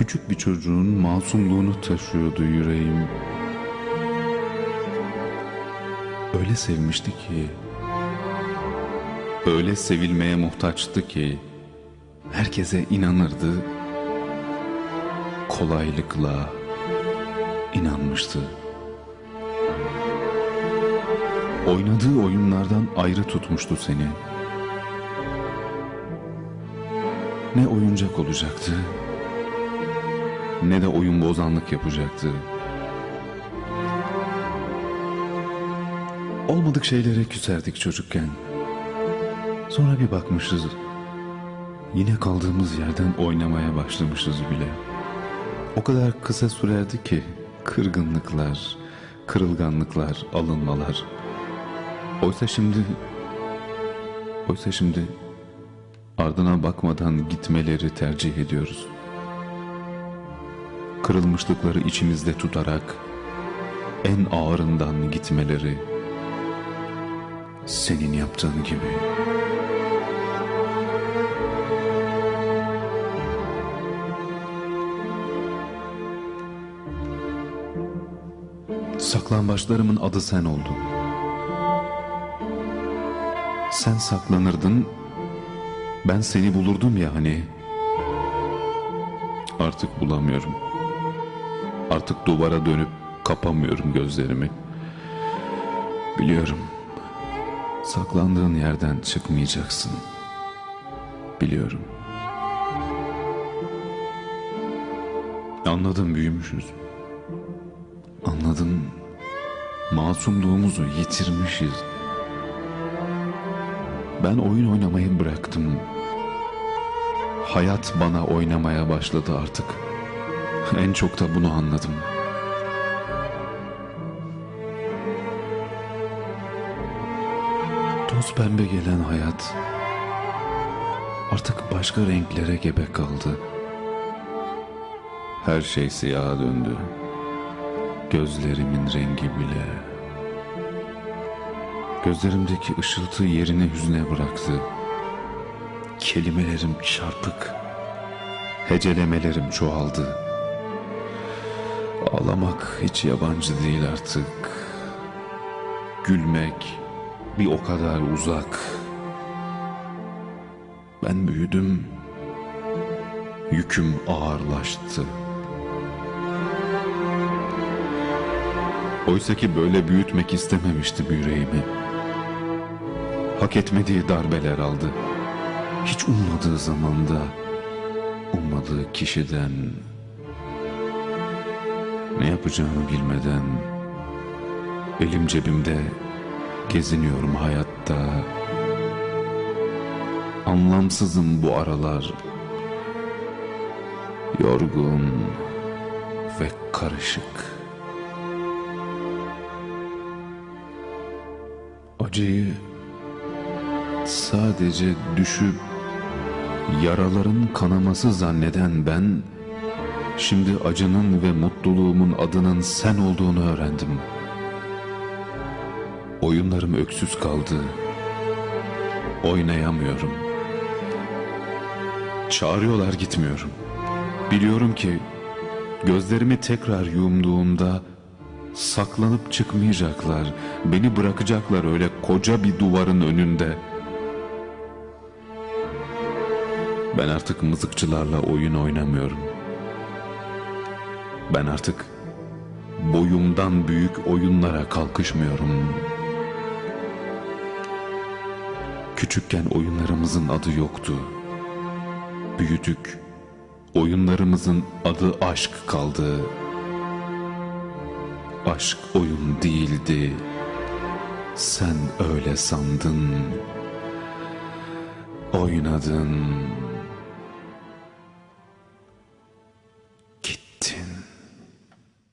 Küçük bir çocuğun masumluğunu taşıyordu yüreğim. Öyle sevmişti ki, öyle sevilmeye muhtaçtı ki, herkese inanırdı, kolaylıkla inanmıştı. Oynadığı oyunlardan ayrı tutmuştu seni. Ne oyuncak olacaktı, ne de oyun bozanlık yapacaktı. Olmadık şeylere küserdik çocukken. Sonra bir bakmışız, yine kaldığımız yerden oynamaya başlamışız bile. O kadar kısa sürerdi ki kırgınlıklar, kırılganlıklar, alınmalar. Oysa şimdi, oysa şimdi ardına bakmadan gitmeleri tercih ediyoruz. Kırılmışlıkları içimizde tutarak en ağırından gitmeleri senin yaptığın gibi. Saklambaçlarımın adı sen oldun. Sen saklanırdın, ben seni bulurdum ya hani. Artık bulamıyorum. Artık duvara dönüp kapamıyorum gözlerimi. Biliyorum. Saklandığın yerden çıkmayacaksın. Biliyorum. Anladım büyümüşüz. Anladım. Masumluğumuzu yitirmişiz. Ben oyun oynamayı bıraktım. Hayat bana oynamaya başladı artık. En çok da bunu anladım. Toz pembe gelen hayat artık başka renklere gebe kaldı. Her şey siyaha döndü. Gözlerimin rengi bile. Gözlerimdeki ışıltı yerini hüzne bıraktı. Kelimelerim çarpık. Hecelemelerim çoğaldı. Ağlamak hiç yabancı değil artık. Gülmek bir o kadar uzak. Ben büyüdüm. Yüküm ağırlaştı. Oysa ki böyle büyütmek istememiştim yüreğimi. Hak etmediği darbeler aldı. Hiç ummadığı zamanda, ummadığı kişiden, ne yapacağımı bilmeden, elim cebimde geziniyorum hayatta. Anlamsızım bu aralar. Yorgun ve karışık. Acıyı sadece düşüp yaraların kanaması zanneden ben şimdi acının ve mutluluğumun adının sen olduğunu öğrendim. Oyunlarım öksüz kaldı. Oynayamıyorum. Çağırıyorlar gitmiyorum. Biliyorum ki gözlerimi tekrar yumduğumda saklanıp çıkmayacaklar. Beni bırakacaklar öyle koca bir duvarın önünde. Ben artık mızıkçılarla oyun oynamıyorum. Ben artık boyumdan büyük oyunlara kalkışmıyorum. Küçükken oyunlarımızın adı yoktu. Büyüdük. Oyunlarımızın adı aşk kaldı. Aşk oyun değildi. Sen öyle sandın. Oynadın.